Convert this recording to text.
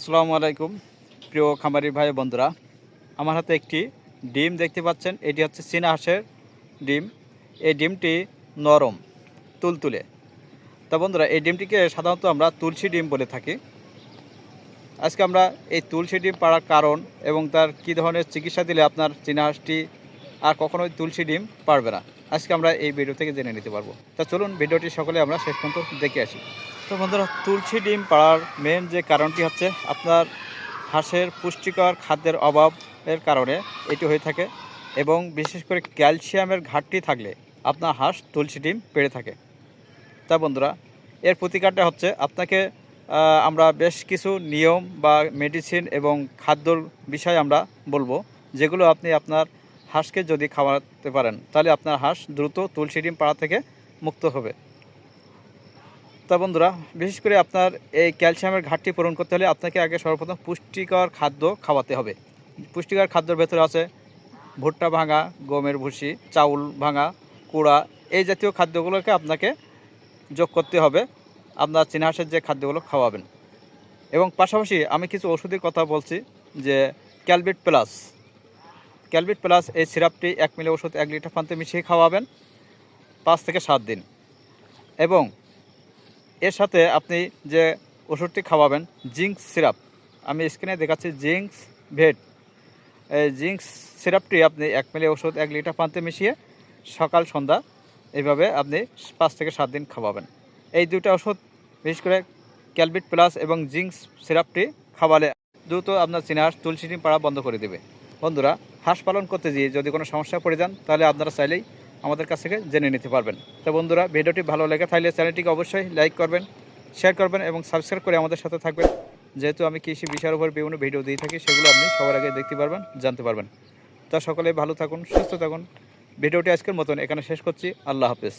আসসালামু আলাইকুম, প্রিয় খামারি ভাই বন্ধুরা। আমার হাতে একটি ডিম দেখতে পাচ্ছেন, এটি হচ্ছে চীনা হাঁসের ডিম। এই ডিমটি নরম, তুলতুলে। তা বন্ধুরা, এই ডিমটিকে সাধারণত আমরা তুলসী ডিম বলে থাকি। আজকে আমরা এই তুলসী ডিম পাড়ার কারণ এবং তার কী ধরনের চিকিৎসা দিলে আপনার চীনা হাঁসটি আর কখনোই তুলসী ডিম পারবে না। আজকে আমরা এই ভিডিও থেকে জেনে নিতে পারব। তা চলুন ভিডিওটি সকলে আমরা শেষ পর্যন্ত দেখে আসি। তো বন্ধুরা, তুলসী ডিম পাড়ার মেন যে কারণটি হচ্ছে আপনার হাঁসের পুষ্টিকর খাদ্যের অভাবের কারণে এটি হয়ে থাকে এবং বিশেষ করে ক্যালসিয়ামের ঘাটতি থাকলে আপনার হাঁস তুলসী ডিম পেড়ে থাকে। তা বন্ধুরা, এর প্রতিকারটা হচ্ছে আপনাকে আমরা বেশ কিছু নিয়ম বা মেডিসিন এবং খাদ্যর বিষয় আমরা বলব, যেগুলো আপনি আপনার হাঁসকে যদি খাওয়াতে পারেন, তাহলে আপনার হাঁস দ্রুত তুলসী ডিম পাড়া থেকে মুক্ত হবে। তা বন্ধুরা, বিশেষ করে আপনার এই ক্যালসিয়ামের ঘাটতি পূরণ করতে হলে আপনাকে আগে সর্বপ্রথম পুষ্টিকর খাদ্য খাওয়াতে হবে। পুষ্টিকর খাদ্যের ভেতরে আছে ভুট্টা ভাঙা, গমের ভুসি, চাউল ভাঙা, কুড়া, এই জাতীয় খাদ্যগুলোকে আপনাকে যোগ করতে হবে। আপনার চীনা হাঁসের যে খাদ্যগুলো খাওয়াবেন। এবং পাশাপাশি আমি কিছু ওষুধের কথা বলছি, যে ক্যালবিট প্লাস। ক্যালবিট প্লাস এই সিরাপটি এক মিলি ওষুধ এক লিটার পানিতে মিশিয়ে খাওয়াবেন পাঁচ থেকে সাত দিন। এবং এর সাথে আপনি যে ওষুধটি খাওয়াবেন জিঙ্কস সিরাপ, আমি স্ক্রিনে দেখাচ্ছি জিঙ্কস ভেট। এই জিঙ্কস সিরাপটি আপনি এক মিলি ওষুধ এক লিটার পানিতে মিশিয়ে সকাল, সন্ধ্যা এইভাবে আপনি পাঁচ থেকে সাত দিন খাওয়াবেন। এই দুইটা ওষুধ, বিশেষ করে ক্যালবিট প্লাস এবং জিঙ্কস সিরাপটি খাওয়ালে দ্রুত আপনার চিনার তুলসিটি পাড়া বন্ধ করে দেবে। বন্ধুরা হাঁস পালন করতে গিয়ে যদি কোনো সমস্যা পড়ে যান, তাহলে আপনারা চাইলেই আমাদের কাছ থেকে জেনে নিতে পারবেন। তো বন্ধুরা, ভিডিওটি ভালো লেগে তাহলে চ্যানেলটিকে অবশ্যই লাইক করবেন, শেয়ার করবেন এবং সাবস্ক্রাইব করে আমাদের সাথে থাকবেন। যেহেতু আমি কৃষি বিষয়ের উপর বিভিন্ন ভিডিও দিয়ে থাকি, সেগুলো আপনি সবার আগে দেখতে পারবেন, জানতে পারবেন। তা সকলে ভালো থাকুন, সুস্থ থাকুন। ভিডিওটি আজকের মতন এখানে শেষ করছি। আল্লাহ হাফেজ।